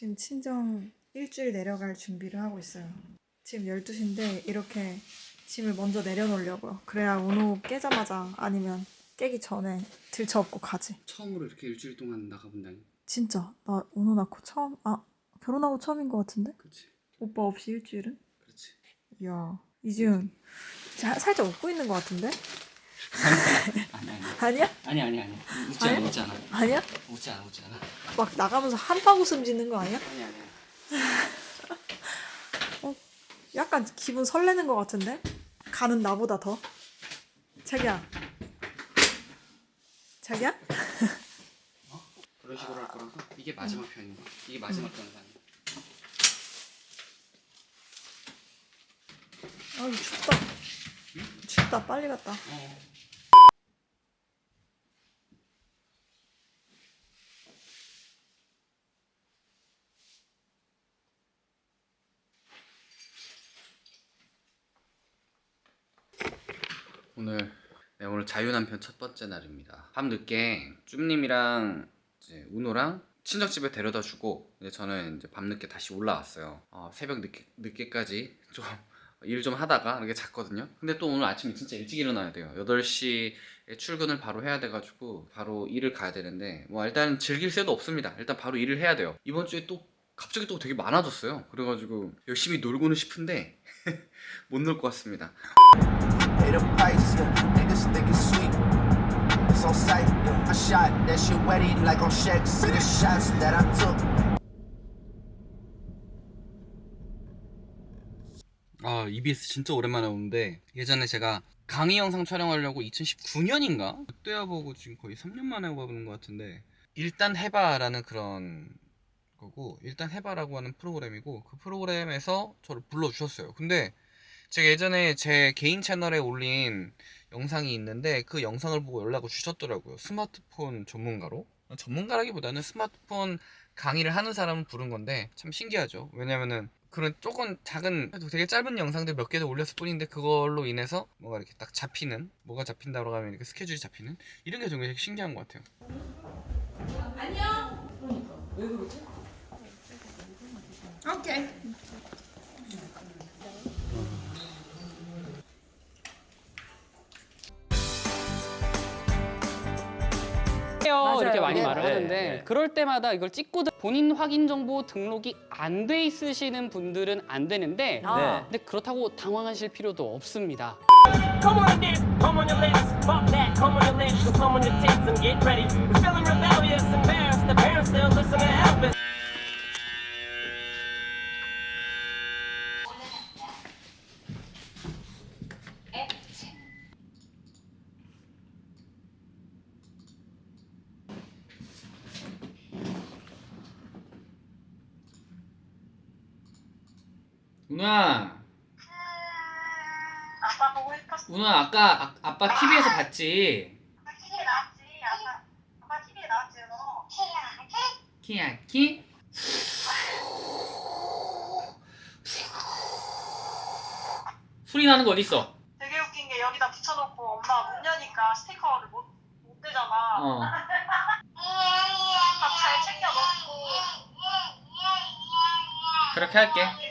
지금 친정 일주일 내려갈 준비를 하고 있어요. 지금 12시인데 이렇게 짐을 먼저 내려놓으려고요. 그래야 운호 깨자마자 아니면 깨기 전에 들쳐업고 가지. 처음으로 이렇게 일주일 동안 나가본다니. 진짜 나 운호 낳고 처음 아 결혼하고 처음인 것 같은데? 그렇지. 오빠 없이 일주일은? 그렇지. 이야 이지훈 자, 살짝 웃고 있는 것 같은데? 아니 아니. 아니야? 아니 아니 아니. 웃지 아니야? 않아 웃지 않아. 아니야? 웃지 않아 웃지 않아. 막 나가면서 한방 웃음 짓는 거 아니야? 아니 아니. 약간 기분 설레는 것 같은데? 가는 나보다 더? 자기야. 자기야? 그런 식으로 할 거라서 이게 마지막 편인 거야. 이게 마지막 편은 아니야. 아유 춥다. 춥다 빨리 갔다. 어. 오늘 네, 오늘 자유남편 첫 번째 날입니다. 밤 늦게 쭈님이랑 이제 운호랑 친척집에 데려다 주고 이제 저는 이제 밤 늦게 다시 올라왔어요. 어, 새벽 늦게, 늦게 까지 좀 일 좀 하다가 이렇게 잤거든요. 근데 또 오늘 아침에 진짜 일찍 일어나야 돼요. 8시에 출근을 바로 해야 돼가지고 바로 일을 가야 되는데 뭐 일단 즐길 새도 없습니다. 일단 바로 일을 해야 돼요. 이번 주에 또 갑자기 또 되게 많아졌어요. 그래가지고 열심히 놀고는 싶은데 못 놀 것 같습니다. Pay the price, yeah. Niggas think it's sweet. It's on sight, yeah. I shot that shit wetty like on Shaq. See the shots that I took. 아 EBS 진짜 오랜만에 오는데 예전에 제가 강의 영상 촬영하려고 2019년인가 그때야 보고 지금 거의 3년 만에 와보는 것 같은데 일단 해봐라는 그런 거고 일단 해봐라고 하는 프로그램이고 그 프로그램에서 저를 불러주셨어요 근데 제가 예전에 제 개인 채널에 올린 영상이 있는데 그 영상을 보고 연락을 주셨더라고요. 스마트폰 전문가로. 전문가라기보다는 스마트폰 강의를 하는 사람을 부른 건데 참 신기하죠. 왜냐면은 그런 조금 작은 되게 짧은 영상들 몇 개를 올렸을 뿐인데 그걸로 인해서 뭐가 이렇게 딱 잡히는 뭐가 잡힌다고 하면 이렇게 스케줄이 잡히는 이런 게 되게 신기한 것 같아요. 오케이. 해요 맞아요. 이렇게 많이 네, 말을 네, 하는데 네. 그럴 때마다 이걸 찍고 들- 본인 확인 정보 등록이 안 돼 있으시는 분들은 안 되는데 네. 근데 그렇다고 당황하실 필요도 없습니다. Come on, dip, come on your lips, pop that, come on your lips, come on your tits and get ready. Feeling rebellious, embarrassed, the parents still listen to Elvis. 운아, 아빠 보고 싶었어. 운아 아까 아, 아빠 TV에서 봤지? 아빠 TV에 나왔지. 아빠, 아빠 TV에 나왔지, 너. 키야 키? 소리 나는 거 어디 있어? 되게 웃긴 게 여기다 붙여놓고 엄마 문 여니까 스티커를 못, 못 대잖아. 어. 밥 잘 챙겨 먹고. 그렇게 할게.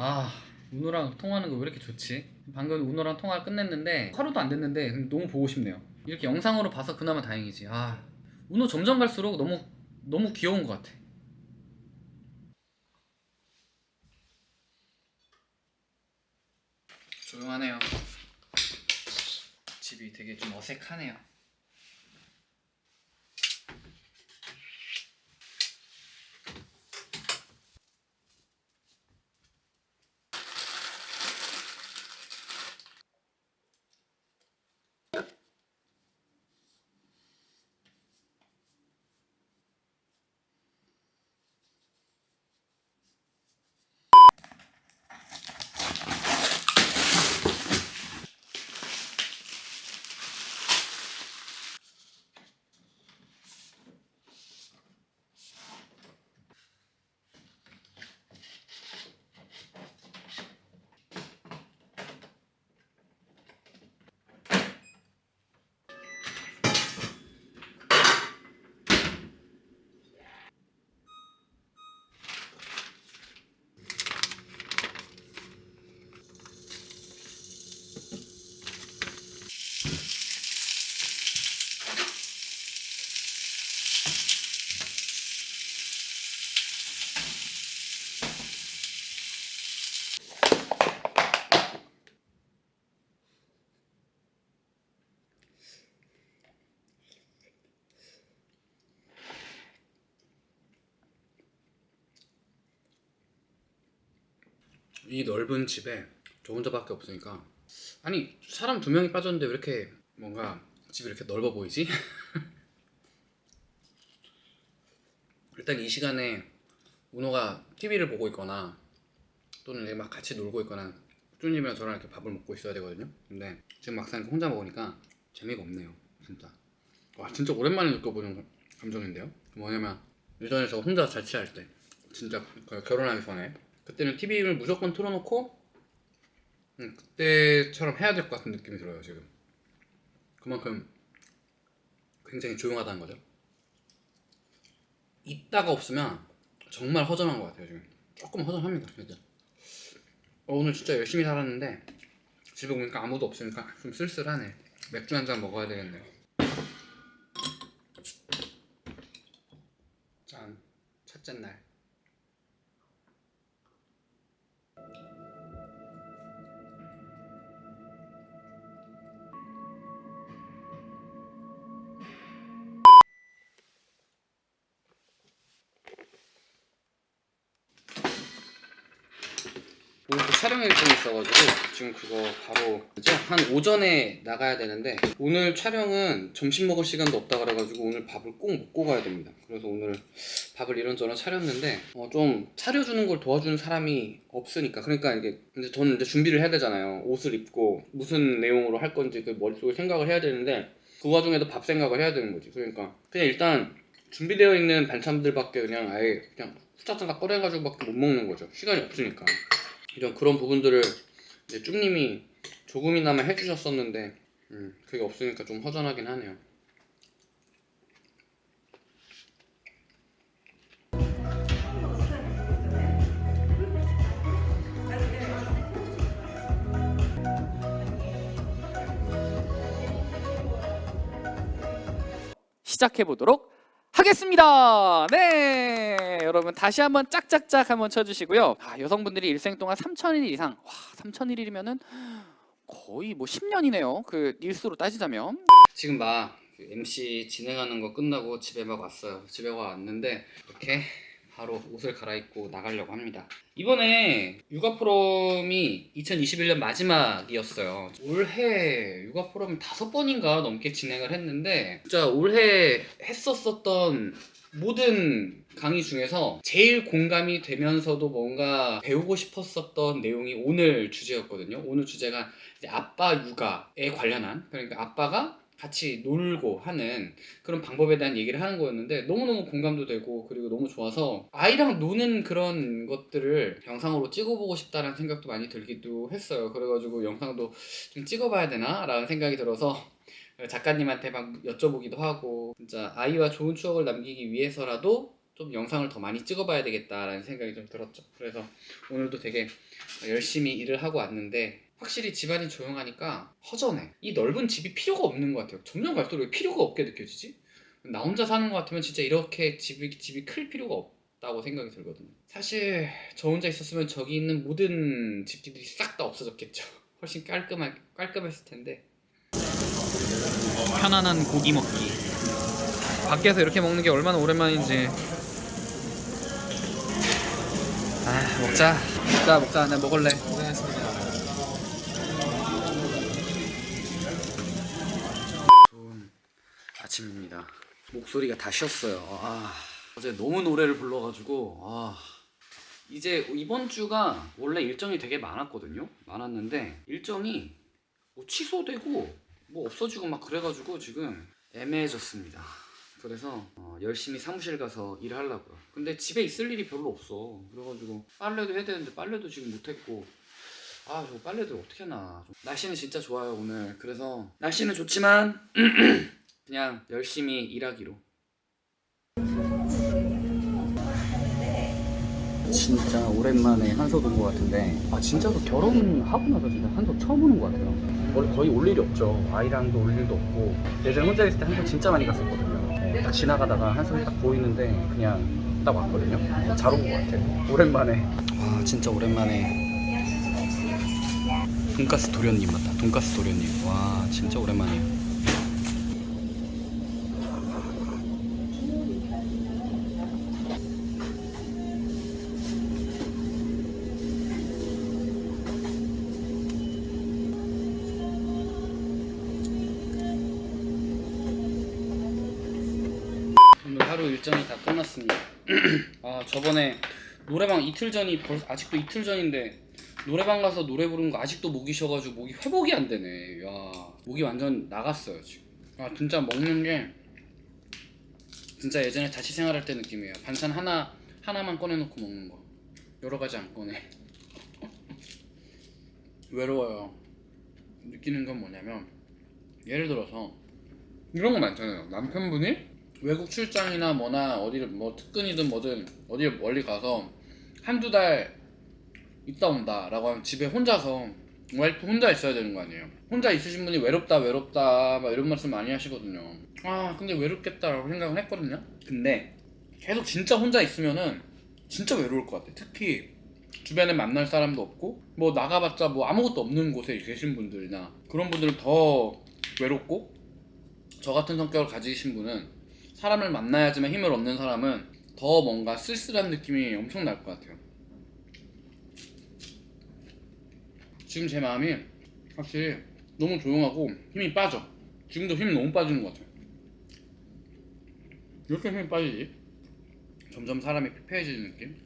아, 운호랑 통화하는 거 왜 이렇게 좋지? 방금 운호랑 통화를 끝냈는데 하루도 안 됐는데 너무 보고 싶네요. 이렇게 영상으로 봐서 그나마 다행이지. 아, 운호 점점 갈수록 너무 너무 귀여운 것 같아. 조용하네요. 집이 되게 좀 어색하네요. 이 넓은 집에 저 혼자밖에 없으니까 아니 사람 두 명이 빠졌는데 왜 이렇게 뭔가 집이 이렇게 넓어 보이지? 일단 이 시간에 운호가 TV를 보고 있거나 또는 막 같이 놀고 있거나 쭈님이랑 저랑 이렇게 밥을 먹고 있어야 되거든요. 근데 지금 막상 혼자 먹으니까 재미가 없네요. 진짜. 와 진짜 오랜만에 느껴보는 감정인데요. 뭐냐면 예전에 저 혼자 자취할 때 진짜 그 결혼하기 전에 그때는 TV를 무조건 틀어놓고 음, 그때처럼 해야 될 것 같은 느낌이 들어요 지금. 그만큼 굉장히 조용하다는 거죠. 있다가 없으면 정말 허전한 것 같아요 지금. 조금 허전합니다 진짜. 어, 오늘 진짜 열심히 살았는데 집에 오니까 아무도 없으니까 좀 쓸쓸하네. 맥주 한 잔 먹어야 되겠네요. 오늘 또 촬영 일정이 있어가지고 지금 그거 바로 이제 한 오전에 나가야 되는데 오늘 촬영은 점심 먹을 시간도 없다 그래가지고 오늘 밥을 꼭 먹고 가야 됩니다. 그래서 오늘 밥을 이런저런 차렸는데 어, 좀 차려주는 걸 도와주는 사람이 없으니까 그러니까 이게 이제 저는 이제 준비를 해야 되잖아요. 옷을 입고 무슨 내용으로 할 건지 그 머릿속에 생각을 해야 되는데 그 와중에도 밥 생각을 해야 되는 거지. 그러니까 그냥 일단 준비되어 있는 반찬들밖에 그냥 아예 그냥 후딱후딱 꺼내가지고밖에 못 먹는 거죠. 시간이 없으니까. 이런 그런 부분들을 이제 쭈님이 조금이나마 해주셨었는데 음, 그게 없으니까 좀 허전하긴 하네요. 시작해 보도록 하겠습니다. 네, 여러분 다시 한번 짝짝짝 한번 쳐주시고요. 아, 여성분들이 일생 동안 3천일 이상, 와, 3천일이면은 거의 뭐 10년이네요. 그 일수로 따지자면. 지금 막그 MC 진행하는 거 끝나고 집에 막 왔어요. 집에 와 왔는데 이렇게 바로 옷을 갈아입고 나가려고 합니다. 이번에 육아 포럼이 2021년 마지막이었어요. 올해 육아 포럼 다섯 번인가 넘게 진행을 했는데 진짜 올해 했었었던 모든 강의 중에서 제일 공감이 되면서도 뭔가 배우고 싶었었던 내용이 오늘 주제였거든요. 오늘 주제가 아빠 육아에 관련한 그러니까 아빠가 같이 놀고 하는 그런 방법에 대한 얘기를 하는 거였는데 너무너무 공감도 되고 그리고 너무 좋아서 아이랑 노는 그런 것들을 영상으로 찍어보고 싶다는 생각도 많이 들기도 했어요. 그래가지고 영상도 좀 찍어봐야 되나? 라는 생각이 들어서 작가님한테 막 여쭤보기도 하고 진짜 아이와 좋은 추억을 남기기 위해서라도 좀 영상을 더 많이 찍어봐야 되겠다라는 생각이 좀 들었죠. 그래서 오늘도 되게 열심히 일을 하고 왔는데 확실히 집안이 조용하니까 허전해. 이 넓은 집이 필요가 없는 것 같아요. 점점 갈수록 왜 필요가 없게 느껴지지? 나 혼자 사는 것 같으면 진짜 이렇게 집이, 집이 클 필요가 없다고 생각이 들거든요. 사실 저 혼자 있었으면 저기 있는 모든 집들이 싹 다 없어졌겠죠. 훨씬 깔끔할, 깔끔했을 텐데. 편안한 고기 먹기. 밖에서 이렇게 먹는 게 얼마나 오랜만인지. 아 먹자. 먹자 먹자. 나 먹을래. 목소리가 다 쉬었어요. 아, 어제 너무 노래를 불러가지고 아, 이제 이번 주가 원래 일정이 되게 많았거든요. 많았는데 일정이 뭐 취소되고 뭐 없어지고 막 그래가지고 지금 애매해졌습니다. 그래서 어, 열심히 사무실 가서 일하려고요. 근데 집에 있을 일이 별로 없어. 그래가지고 빨래도 해야 되는데 빨래도 지금 못했고 아, 저 빨래들 어떻게 하나. 좀- 날씨는 진짜 좋아요, 오늘. 그래서 날씨는 좋지만 그냥 열심히 일하기로. 진짜 오랜만에 한솥 온것 같은데 아 진짜로 결혼하고 나서 진짜 한솥 처음 오는 것 같아요 원래 거의 올 일이 없죠 아이랑도 올 일도 없고 예전에 혼자 있을 때 한솥 진짜 많이 갔었거든요 딱 지나가다가 한솥이 딱 보이는데 그냥 딱 왔거든요 잘 온 것 같아요 오랜만에 와 진짜 오랜만에 돈가스 도련님 맞다. 돈가스 도련님. 와 진짜 오랜만이에요. 하루 일정이 다 끝났습니다. 아 저번에 노래방 이틀 전이 벌써 아직도 이틀 전인데 노래방 가서 노래 부르는 거 아직도 목이 쉬어가지고 목이 회복이 안 되네. 야 목이 완전 나갔어요 지금. 아 진짜 먹는 게 진짜 예전에 자취 생활할 때 느낌이에요. 반찬 하나 하나만 꺼내놓고 먹는 거. 여러 가지 안 꺼내. 외로워요. 느끼는 건 뭐냐면 예를 들어서 이런 거 많잖아요. 남편분이 외국 출장이나 뭐나 어디를 뭐 특근이든 뭐든 어디를 멀리 가서 한두 달 있다 온다라고 하면 집에 혼자서 와이프 혼자 있어야 되는 거 아니에요. 혼자 있으신 분이 외롭다 외롭다 막 이런 말씀 많이 하시거든요. 아 근데 외롭겠다라고 생각을 했거든요. 근데 계속 진짜 혼자 있으면은 진짜 외로울 것 같아. 특히 주변에 만날 사람도 없고 뭐 나가봤자 뭐 아무것도 없는 곳에 계신 분들이나 그런 분들은 더 외롭고 저 같은 성격을 가지신 분은 사람을 만나야지만 힘을 얻는 사람은 더 뭔가 쓸쓸한 느낌이 엄청 날 것 같아요. 지금 제 마음이 확실히 너무 조용하고 힘이 빠져. 지금도 힘이 너무 빠지는 것 같아요. 이렇게 힘이 빠지지? 점점 사람이 피폐해지는 느낌?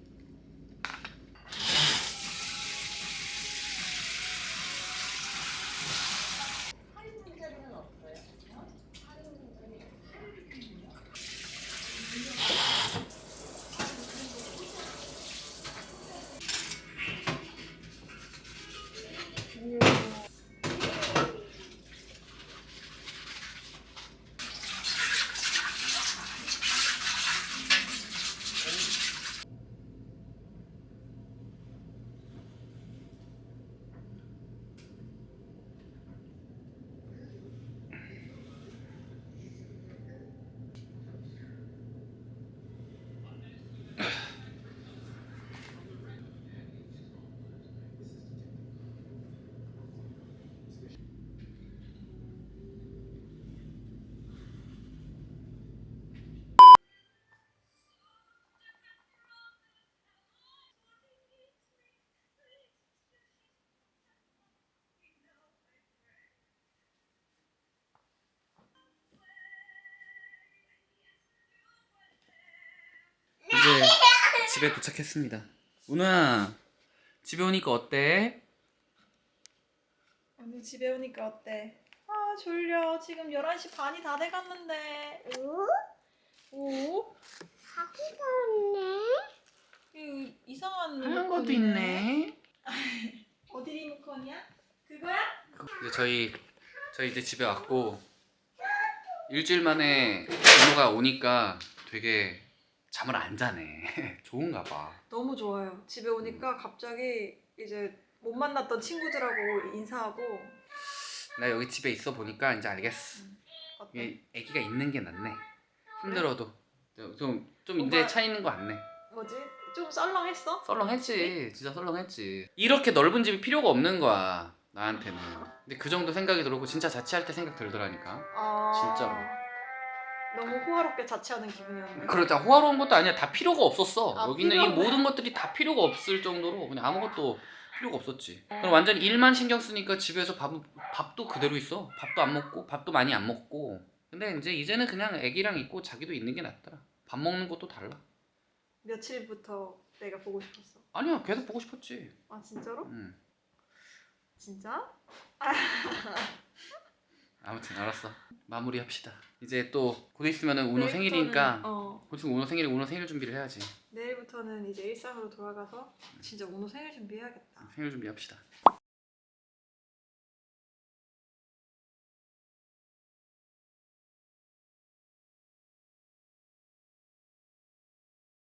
집에 도착했습니다. 운우야, 집에 오니까 어때? 오늘 집에 오니까 어때? 아 졸려. 지금 11시 반이 다 돼갔는데. 오? 오? 자기가 없네. 이 이상한 것도 리모컨이네. 있네. 어디 리모컨이야? 그거야? 이제 저희 저희 이제 집에 왔고 일주일 만에 운우가 오니까 되게 잠을 안 자네. 좋은가 봐. 너무 좋아요. 집에 오니까 갑자기 이제 못 만났던 친구들하고 인사하고 나 여기 집에 있어 보니까 이제 알겠어. 어때? 이게 아기가 있는 게 낫네. 힘들어도 좀좀 이제 차 있는 거 같네. 뭐지? 좀 썰렁했어? 썰렁했지. 진짜 썰렁했지. 이렇게 넓은 집이 필요가 없는 거야. 나한테는. 근데 그 정도 생각이 들고 진짜 자취할 때 생각 들더라니까. 아... 진짜로. 너무 호화롭게 자취하는 기분이었네. 그렇다. 호화로운 것도 아니야. 다 필요가 없었어. 아, 여기는 이 필요 없네. 모든 것들이 다 필요가 없을 정도로 그냥 아무것도 필요가 없었지. 그럼 완전 일만 신경 쓰니까 집에서 밥, 밥도 그대로 있어. 밥도 안 먹고 밥도 많이 안 먹고. 근데 이제 이제는 그냥 애기랑 있고 자기도 있는 게 낫더라. 밥 먹는 것도 달라. 며칠부터 내가 보고 싶었어. 아니야. 계속 보고 싶었지. 아 진짜로? 응. 진짜? 아무튼 알았어. 마무리합시다. 이제 또 곧 있으면은 운호 내일부터는- 생일이니까 어 곧 있으면 운호 생일에 운호 생일 준비를 해야지. 내일부터는 이제 일상으로 돌아가서 진짜 오늘 생일 준비해야겠다. 생일 준비합시다.